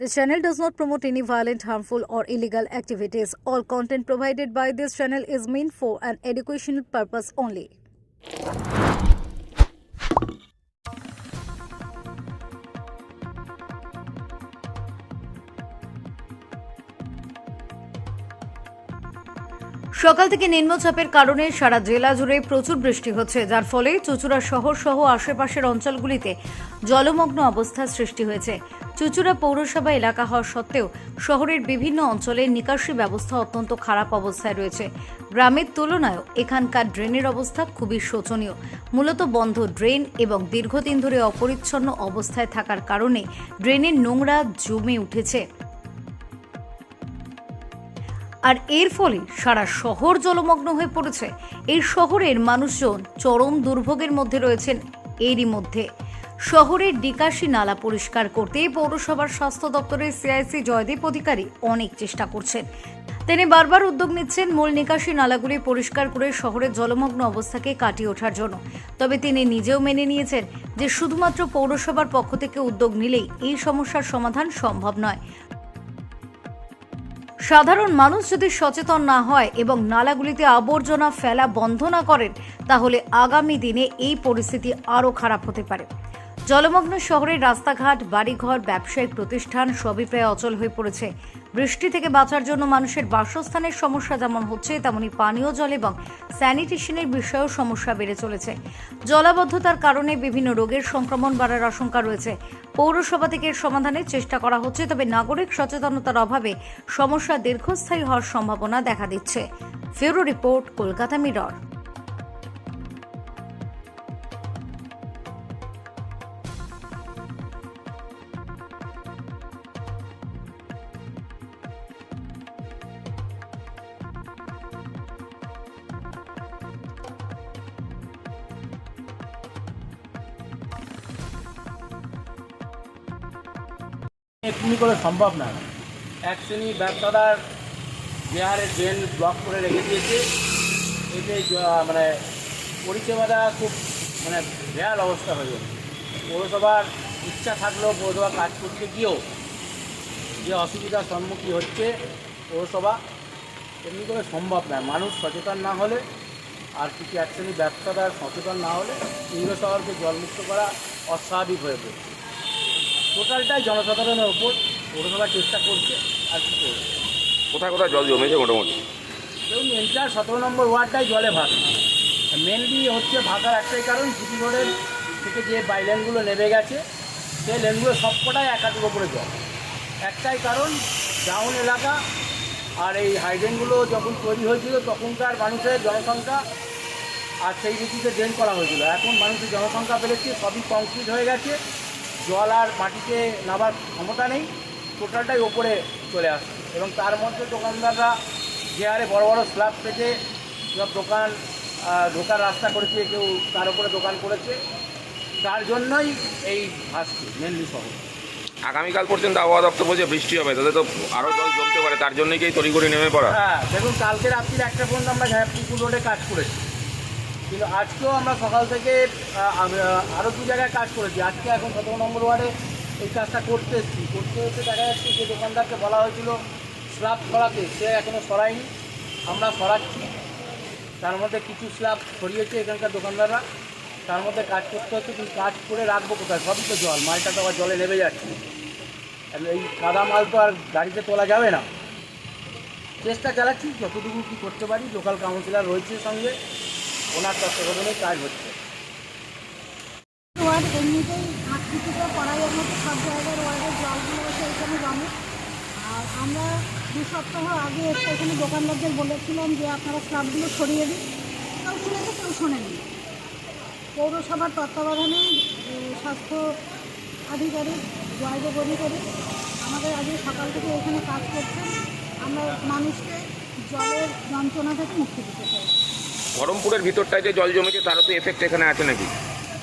This channel does not promote any violent, harmful, or illegal activities. All content provided by this channel is meant for an educational purpose only. সকাল থেকে নিম্নচাপের কারণে সারা জেলা জুড়ে প্রচুর বৃষ্টি হচ্ছে যার ফলে চুচুড়া শহর সহ আশেপাশের অঞ্চলগুলিতে জলমগ্ন অবস্থার সৃষ্টি হয়েছে চুচুড়া পৌরসভা এলাকা হওয়া সত্ত্বেও শহরের বিভিন্ন অঞ্চলে নিকাশি ব্যবস্থা অত্যন্ত খারাপ অবস্থায় রয়েছে। গ্রামের তুলনায়ও এখানকার ড্রেনের অবস্থা খুবই শোচনীয়। মূলত বন্ধ ড্রেন এবং দীর্ঘদিন ধরে অপরিচ্ছন্ন অবস্থায় থাকার কারণে ড্রেনের নোংরা জমে উঠেছে। আর এর ফলে সারা শহর জলমগ্ন হয়ে পড়েছে। এই শহরের মানুষজন চরম দুর্ভোগের মধ্যে রয়েছেন। এরই মধ্যে শহরের ডিকাশি নালা পরিষ্কার করতে পৌরসভার স্বাস্থ্য দপ্তরের সিআইসি জয়দীপ অধিকারী অনেক চেষ্টা করছেন। তিনি বারবার উদ্যোগ নিচ্ছেন মূল নিকাশি নালাগুলি পরিষ্কার করে শহরের জলমগ্ন অবস্থাকে কাটিয়ে ওঠার জন্য। তবে তিনি নিজেও মেনে নিয়েছেন যে শুধুমাত্র পৌরসভার পক্ষ থেকে উদ্যোগ নিলেই এই সমস্যার সমাধান সম্ভব নয়। সাধারণ মানুষ যদি সচেতন না হয় এবং নালাগুলিতে আবর্জনা ফেলা বন্ধ না করেন, তাহলে আগামী দিনে এই পরিস্থিতি আরও খারাপ হতে পারে। জলমগ্ন শহরের রাস্তাঘাট, বাড়িঘর, ব্যবসায়িক প্রতিষ্ঠান সবই প্রায় অচল হয়ে পড়েছে। বৃষ্টি থেকে বাঁচার জন্য মানুষের বাসস্থানের সমস্যা যেমন হচ্ছে, তেমনি পানীয় জল এবং স্যানিটেশনের বিষয়েও সমস্যা বেড়ে চলেছে। জলাবদ্ধতার কারণে বিভিন্ন রোগের সংক্রমণ বাড়ার আশঙ্কা রয়েছে। পৌরসভা থেকে এর সমাধানের চেষ্টা করা হচ্ছে, তবে নাগরিক সচেতনতার অভাবে সমস্যা দীর্ঘস্থায়ী হওয়ার সম্ভাবনা দেখা দিচ্ছে। ফেরো রিপোর্ট, কলকাতা মিরর। এমনি করে সম্ভব না। এক শ্রেণি ব্যবসাদার যে হারে ড্রেন ব্লক করে রেখে দিয়েছে। এতে মানে পরিষেবাটা খুব মানে বেয়াল অবস্থা হয়ে পৌরসভার ইচ্ছা থাকলেও পৌরসভা কাজ করতে গিয়েও যে অসুবিধার সম্মুখীন হচ্ছে পৌরসভা এমনি করে সম্ভব না। মানুষ সচেতন না হলে, আর কিছু এক ব্যবসাদার সচেতন না হলে পৌর শহরকে জলমুক্ত করা অস্বাভাবিক হয়ে পড়ছে। টোটালটাই জনসাধারণের ওপর পৌরসভা চেষ্টা করছে আর কি করবে? কোথায় কোথায় জল জমেছে মোটামুটি? দেখুন এন্টার সতেরো নম্বর ওয়ার্ডটাই জলে ভাগ মেনলি হচ্ছে ভাগার একটাই কারণ সিটি রোডের থেকে যে বাইলেনগুলো নেমে গেছে সেই লেনগুলো সবকটাই একাধিক ওপরে জল। একটাই কারণ ডাউন এলাকা আর এই হাইড্রেনগুলো যখন তৈরি হয়েছিল তখনকার মানুষের জনসংখ্যা আর সেই ভিত্তিতে ড্রেন করা হয়েছিল। এখন মানুষের জনসংখ্যা বেড়েছে সবই কংক্রিট হয়ে গেছে। জল আর মাটিতে নামার ক্ষমতা নেই টোটালটাই ওপরে চলে আসছে। এবং তার মধ্যে দোকানদাররা যে হারে বড় বড় স্ল্যাব পেতে সব দোকান ঢোকার রাস্তা করেছে কেউ তার উপরে দোকান করেছে তার জন্যই এই ভাসছে মেনলি শহর। আগামীকাল পর্যন্ত আবহাওয়া দপ্তর বলছে বৃষ্টি হবে তাহলে তো আরও জল জমতে পারে তার জন্যই কি তড়িঘড়ি নেমে পড়া? হ্যাঁ দেখুন কালকে রাত্রির একটা পর্যন্ত আমরা ঝাঁপুকুর রোডে কাজ করেছি। কিন্তু আজকেও আমরা সকাল থেকে আরও দু জায়গায় কাজ করেছি। আজকে এখন সতেরো নম্বর ওয়ার্ডে এই কাজটা করতে এসেছি। করতে এসে দেখা যাচ্ছে যে দোকানদারকে বলা হয়েছিল স্ল্যাব সরাতে। সে এখনও সরায়নি। আমরা সরাচ্ছি। তার মধ্যে কিছু স্ল্যাব সরিয়েছে এখানকার দোকানদাররা। তার মধ্যে কাজ করতে হচ্ছে, কিন্তু কাজ করে রাখব কোথায়? সবই তো জল। মালটা তো আবার জলে নেমে যাচ্ছে। এই কাদা মাল তো আর গাড়িতে তোলা যাবে না। চেষ্টা চালাচ্ছি, যতটুকু কী করতে পারি। লোকাল কাউন্সিলর রয়েছে সঙ্গে। ওনার তত্ত্বাবধানে কাজ হচ্ছে। ওয়ার্ড এমনিতেই ওয়ার্ডের আর আমরা দু সপ্তাহ আগে এখানে দোকানদারদের বলেছিলাম যে আপনারা স্ল্যাবগুলো সরিয়ে দিন। কেউ শুনেছে কেউ শোনেনি। পৌরসভার তত্ত্বাবধানে স্বাস্থ্য আধিকারিক জয়দেব অধিকারিক আমাদের আজকে সকাল থেকে এখানে কাজ করছেন। আমরা মানুষকে জলের যন্ত্রণা থেকে মুক্তি দিতে চাই। গরমপুরের ভিতরটায় যে জল জমেছে তারও তো এফেক্ট এখানে আছে নাকি?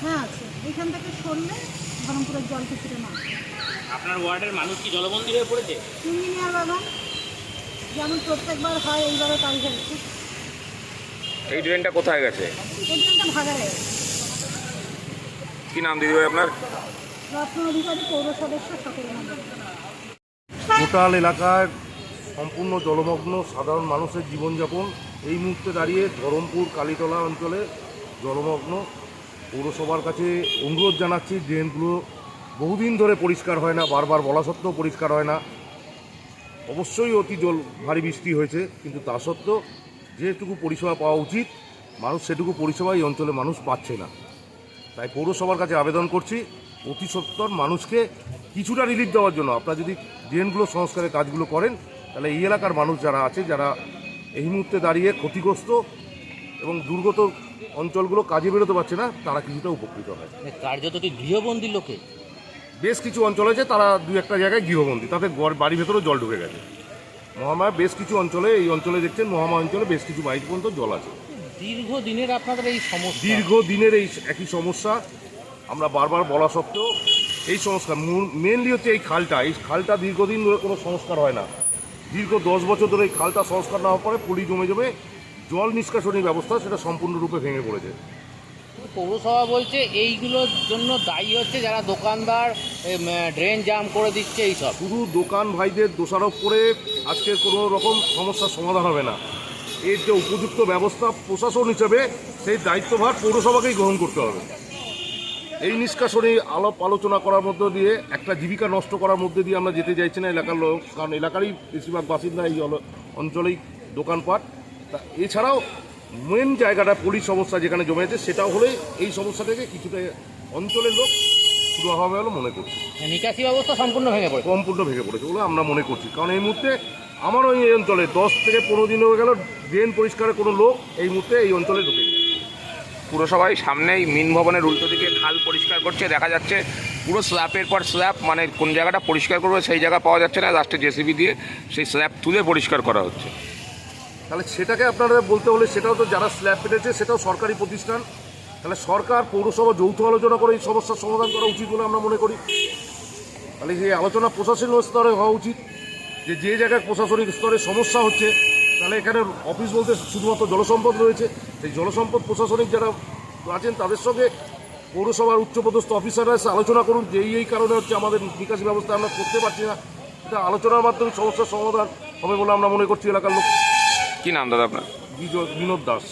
হ্যাঁ আছে। এখান থেকে সরলে বহরমপুরের জল কিছুটা না আপনার ওয়ার্ডের মানুষ কি জলবন্দী হয়ে পড়েছে? ইঞ্জিনিয়ার যেমন প্রত্যেকবার হয় এইবারে তাই হয়েছে এই ড্রেনটা কোথায় গেছে? এই জন্য ভাগারে কি নাম দিদিভাই আপনার? রত্ন অধিকারী পৌর সদস্য সকল নম্বর টোটাল এলাকায় সম্পূর্ণ জলমগ্ন সাধারণ মানুষের জীবনযাপন এই মুহূর্তে দাঁড়িয়ে ধরমপুর, কালীতলা অঞ্চলে জলমগ্ন। পৌরসভার কাছে অনুরোধ জানাচ্ছি, ড্রেনগুলো বহুদিন ধরে পরিষ্কার হয় না, বারবার বলা সত্ত্বেও পরিষ্কার হয় না। অবশ্যই অতি জল, ভারী বৃষ্টি হয়েছে, কিন্তু তা সত্ত্বেও যেটুকু পরিষেবা পাওয়া উচিত, মানুষ সেটুকু পরিষেবা এই অঞ্চলে মানুষ পাচ্ছে না। তাই পৌরসভার কাছে আবেদন করছি, অতি সত্তর মানুষকে কিছুটা রিলিফ দেওয়ার জন্য। আপনারা যদি ড্রেনগুলো সংস্কারের কাজগুলো করেন, তাহলে এই এলাকার মানুষ যারা আছে, যারা এই মুহূর্তে দাঁড়িয়ে ক্ষতিগ্রস্ত এবং দুর্গত অঞ্চলগুলো কাজে বেরোতে পারছে না তারা কিছুটা উপকৃত হয়। মানে কার্যত কি গৃহবন্দী লোকে। বেশ কিছু অঞ্চল আছে তারা দু একটা জায়গায় গৃহবন্দী তাতে বাড়ির ভেতরেও জল ঢুকে গেছে। মহামায়া বেশ কিছু অঞ্চলে এই অঞ্চলে দেখছেন মহামায়া অঞ্চলে বেশ কিছু বাড়ি পর্যন্ত জল আছে। দীর্ঘদিনের আপনাদের এই সমস্যা? দীর্ঘদিনের এই একই সমস্যা আমরা বারবার বলা সত্ত্বেও এই সংস্কার মেনলি হচ্ছে এই খালটা। এই খালটা দীর্ঘদিন ধরে কোনো সংস্কার হয় না। দীর্ঘ দশ বছর ধরে এই খালটা সংস্কার না হওয়ার পরে পুলি জমে জমে জল নিষ্কাশনী ব্যবস্থা সেটা সম্পূর্ণরূপে ভেঙে পড়েছে। পৌরসভা বলছে এইগুলোর জন্য দায়ী হচ্ছে যারা দোকানদার ড্রেন জাম করে দিচ্ছে এইসব। শুধু দোকান ভাইদের দোষারোপ করে আজকে কোনো রকম সমস্যার সমাধান হবে না। এর যে উপযুক্ত ব্যবস্থা প্রশাসন হিসেবে সেই দায়িত্বভার পৌরসভাকেই গ্রহণ করতে হবে। এই নিষ্কাশনী আলাপ আলোচনা করার মধ্য দিয়ে একটা জীবিকা নষ্ট করার মধ্যে দিয়ে আমরা যেতে চাইছি না এলাকার লোক কারণ এলাকারই বেশিরভাগ বাসিন্দা এই অঞ্চলেই দোকানপাট। তা এছাড়াও মেন জায়গাটা পুলিশ সমস্যা যেখানে জমে আছে সেটাও হলে এই সমস্যা থেকে কিছুটা অঞ্চলের লোক শুরু হবে বলে মনে করছি। নিকাশি ব্যবস্থা সম্পূর্ণ ভেঙে পড়ে সম্পূর্ণ ভেঙে পড়েছে বলে আমরা মনে করছি। কারণ এই মুহূর্তে আমারও এই অঞ্চলে দশ থেকে পনেরো দিন হয়ে গেল ড্রেন পরিষ্কারের কোনো লোক এই মুহূর্তে এই অঞ্চলে ঢুকে পুরসভায় সামনেই মিন ভবনের উল্টো দিকে খাল পরিষ্কার করছে, দেখা যাচ্ছে পুরো স্ল্যাপের পর স্ল্যাপ মানে কোন জায়গাটা পরিষ্কার করবে সেই জায়গা পাওয়া যাচ্ছে না লাস্টে জেসিবি দিয়ে সেই স্ল্যাপ তুলে পরিষ্কার করা হচ্ছে। তাহলে সেটাকে আপনারা বলতে হলে সেটাও তো যারা স্ল্যাব পেটেছে সেটাও সরকারি প্রতিষ্ঠান। তাহলে সরকার, পৌরসভা যৌথ আলোচনা করে এই সমস্যার সমাধান করা উচিত বলে আমরা মনে করি। তাহলে যে আলোচনা প্রশাসনিক স্তরে হওয়া উচিত। যে যে জায়গায় প্রশাসনিক স্তরে সমস্যা হচ্ছে, তাহলে এখানে অফিস বলতে শুধুমাত্র জলসম্পদ রয়েছে। সেই জলসম্পদ প্রশাসনিক যারা আছেন তাদের সঙ্গে পৌরসভার উচ্চপদস্থ অফিসাররা এসে আলোচনা করুন যে এই এই কারণে হচ্ছে আমাদের নিকাশি ব্যবস্থা আমরা করতে পারছি না। এটা আলোচনার মাধ্যমে সমস্যার সমাধান হবে বলে আমরা মনে করছি এলাকার লোক। কি নাম দাদা আপনার? বিজয় বিনোদ দাস।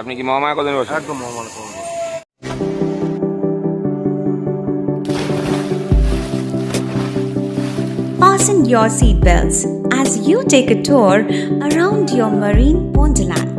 আপনি কি মহামায়া কদিন একদম মহামান্য সমাধান Fasten your seatbelts as you take a tour around your marine wonderland.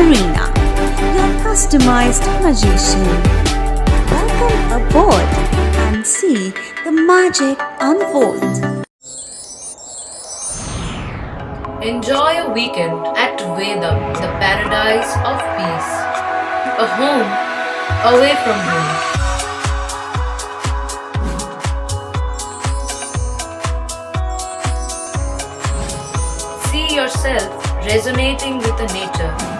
Marina, your customized magician. Welcome aboard and see the magic unfold. Enjoy a weekend at Vedam, the paradise of peace. A home away from home. See yourself resonating with the nature.